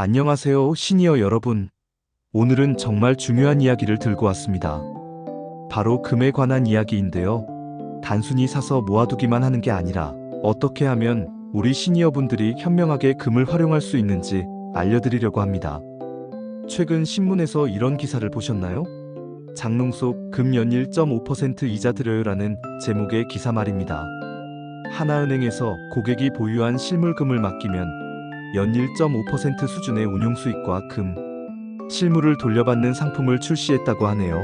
안녕하세요, 시니어 여러분. 오늘은 정말 중요한 이야기를 들고 왔습니다. 바로 금에 관한 이야기인데요. 단순히 사서 모아두기만 하는 게 아니라 어떻게 하면 우리 시니어분들이 현명하게 금을 활용할 수 있는지 알려드리려고 합니다. 최근 신문에서 이런 기사를 보셨나요? 장롱 속 금 연일 1.5% 이자 드려요라는 제목의 기사 말입니다. 하나은행에서 고객이 보유한 실물금을 맡기면 연일 1.5% 수준의 운용 수익과 금, 실물을 돌려받는 상품을 출시했다고 하네요.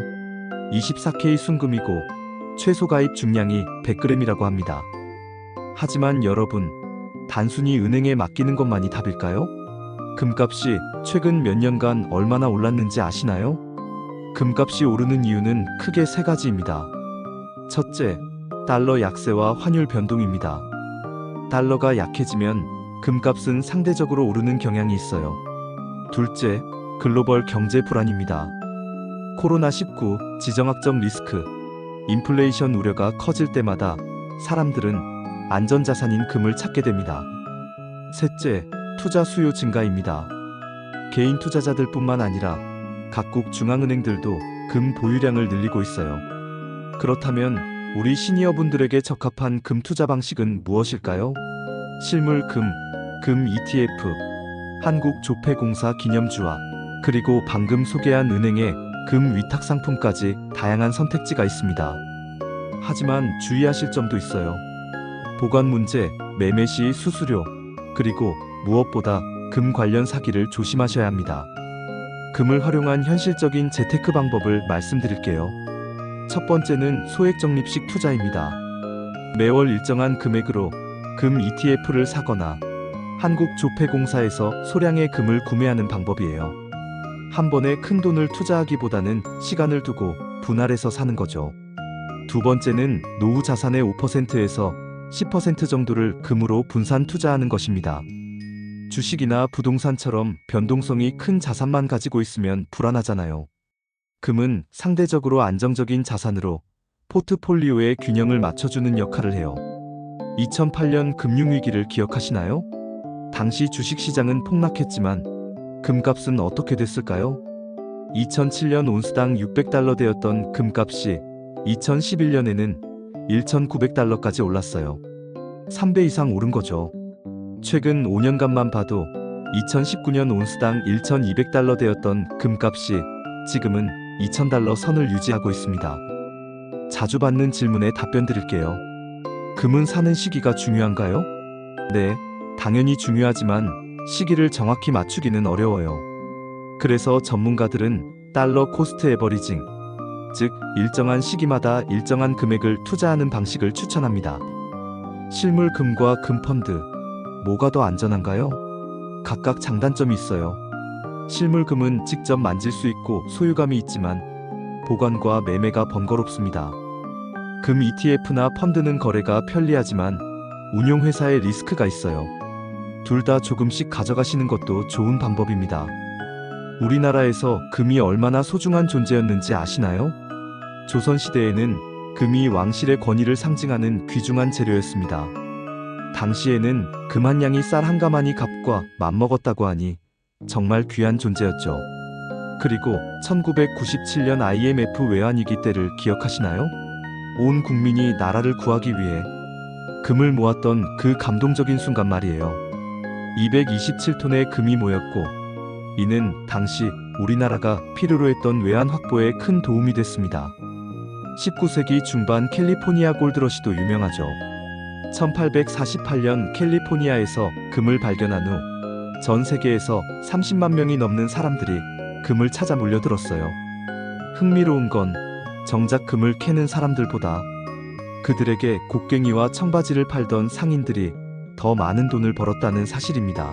24K 순금이고 최소 가입 중량이 100g이라고 합니다. 하지만 여러분, 단순히 은행에 맡기는 것만이 답일까요? 금값이 최근 몇 년간 얼마나 올랐는지 아시나요? 금값이 오르는 이유는 크게 세 가지입니다. 첫째, 달러 약세와 환율 변동입니다. 달러가 약해지면 금값은 상대적으로 오르는 경향이 있어요. 둘째, 글로벌 경제 불안입니다. 코로나19 지정학적 리스크, 인플레이션 우려가 커질 때마다 사람들은 안전자산인 금을 찾게 됩니다. 셋째, 투자 수요 증가입니다. 개인 투자자들뿐만 아니라 각국 중앙은행들도 금 보유량을 늘리고 있어요. 그렇다면 우리 시니어분들에게 적합한 금 투자 방식은 무엇일까요? 실물 금, 금 ETF, 한국조폐공사 기념주화, 그리고 방금 소개한 은행의 금 위탁 상품까지 다양한 선택지가 있습니다. 하지만 주의하실 점도 있어요. 보관 문제, 매매 시 수수료, 그리고 무엇보다 금 관련 사기를 조심하셔야 합니다. 금을 활용한 현실적인 재테크 방법을 말씀드릴게요. 첫 번째는 소액 적립식 투자입니다. 매월 일정한 금액으로 금 ETF를 사거나 한국조폐공사에서 소량의 금을 구매하는 방법이에요. 한 번에 큰 돈을 투자하기보다는 시간을 두고 분할해서 사는 거죠. 두 번째는 노후 자산의 5%에서 10% 정도를 금으로 분산 투자하는 것입니다. 주식이나 부동산처럼 변동성이 큰 자산만 가지고 있으면 불안하잖아요. 금은 상대적으로 안정적인 자산으로 포트폴리오의 균형을 맞춰주는 역할을 해요. 2008년 금융위기를 기억하시나요? 당시 주식시장은 폭락했지만 금값은 어떻게 됐을까요? 2007년 온스당 600달러 되었던 금값이 2011년에는 1,900달러까지 올랐어요. 3배 이상 오른 거죠. 최근 5년간만 봐도 2019년 온스당 1,200달러 되었던 금값이 지금은 2,000달러 선을 유지하고 있습니다. 자주 받는 질문에 답변 드릴게요. 금은 사는 시기가 중요한가요? 네, 당연히 중요하지만 시기를 정확히 맞추기는 어려워요. 그래서 전문가들은 달러 코스트 에버리징, 즉 일정한 시기마다 일정한 금액을 투자하는 방식을 추천합니다. 실물 금과 금 펀드, 뭐가 더 안전한가요? 각각 장단점이 있어요. 실물 금은 직접 만질 수 있고 소유감이 있지만 보관과 매매가 번거롭습니다. 금 ETF나 펀드는 거래가 편리하지만 운용회사의 리스크가 있어요. 둘 다 조금씩 가져가시는 것도 좋은 방법입니다. 우리나라에서 금이 얼마나 소중한 존재였는지 아시나요? 조선시대에는 금이 왕실의 권위를 상징하는 귀중한 재료였습니다. 당시에는 금 한 양이 쌀 한 가마니 값과 맞먹었다고 하니 정말 귀한 존재였죠. 그리고 1997년 IMF 외환위기 때를 기억하시나요? 온 국민이 나라를 구하기 위해 금을 모았던 그 감동적인 순간 말이에요. 227톤의 금이 모였고, 이는 당시 우리나라가 필요로 했던 외환 확보에 큰 도움이 됐습니다. 19세기 중반 캘리포니아 골드러시도 유명하죠. 1848년 캘리포니아에서 금을 발견한 후 전 세계에서 30만 명이 넘는 사람들이 금을 찾아 몰려들었어요. 흥미로운 건 정작 금을 캐는 사람들보다 그들에게 곡괭이와 청바지를 팔던 상인들이 더 많은 돈을 벌었다는 사실입니다.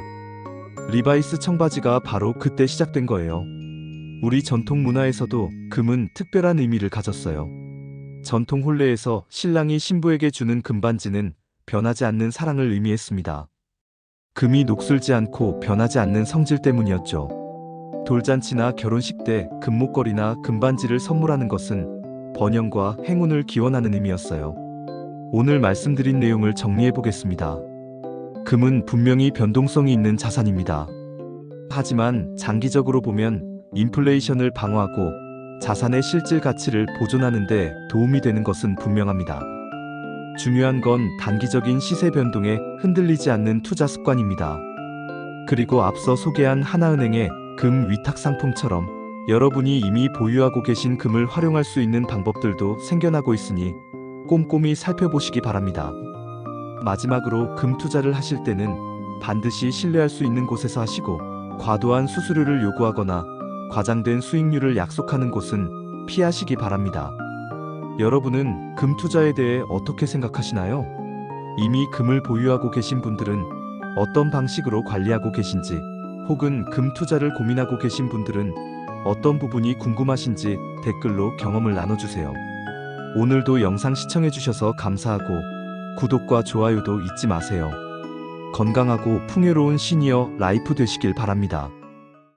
리바이스 청바지가 바로 그때 시작된 거예요. 우리 전통 문화에서도 금은 특별한 의미를 가졌어요. 전통 혼례에서 신랑이 신부에게 주는 금반지는 변하지 않는 사랑을 의미했습니다. 금이 녹슬지 않고 변하지 않는 성질 때문이었죠. 돌잔치나 결혼식 때 금목걸이나 금반지를 선물하는 것은 번영과 행운을 기원하는 의미였어요. 오늘 말씀드린 내용을 정리해 보겠습니다. 금은 분명히 변동성이 있는 자산입니다. 하지만 장기적으로 보면 인플레이션을 방어하고 자산의 실질 가치를 보존하는 데 도움이 되는 것은 분명합니다. 중요한 건 단기적인 시세 변동에 흔들리지 않는 투자 습관입니다. 그리고 앞서 소개한 하나은행의 금 위탁 상품처럼 여러분이 이미 보유하고 계신 금을 활용할 수 있는 방법들도 생겨나고 있으니 꼼꼼히 살펴보시기 바랍니다. 마지막으로 금 투자를 하실 때는 반드시 신뢰할 수 있는 곳에서 하시고 과도한 수수료를 요구하거나 과장된 수익률을 약속하는 곳은 피하시기 바랍니다. 여러분은 금 투자에 대해 어떻게 생각하시나요? 이미 금을 보유하고 계신 분들은 어떤 방식으로 관리하고 계신지 혹은 금 투자를 고민하고 계신 분들은 어떤 부분이 궁금하신지 댓글로 경험을 나눠주세요. 오늘도 영상 시청해주셔서 감사하고 구독과 좋아요도 잊지 마세요. 건강하고 풍요로운 시니어 라이프 되시길 바랍니다.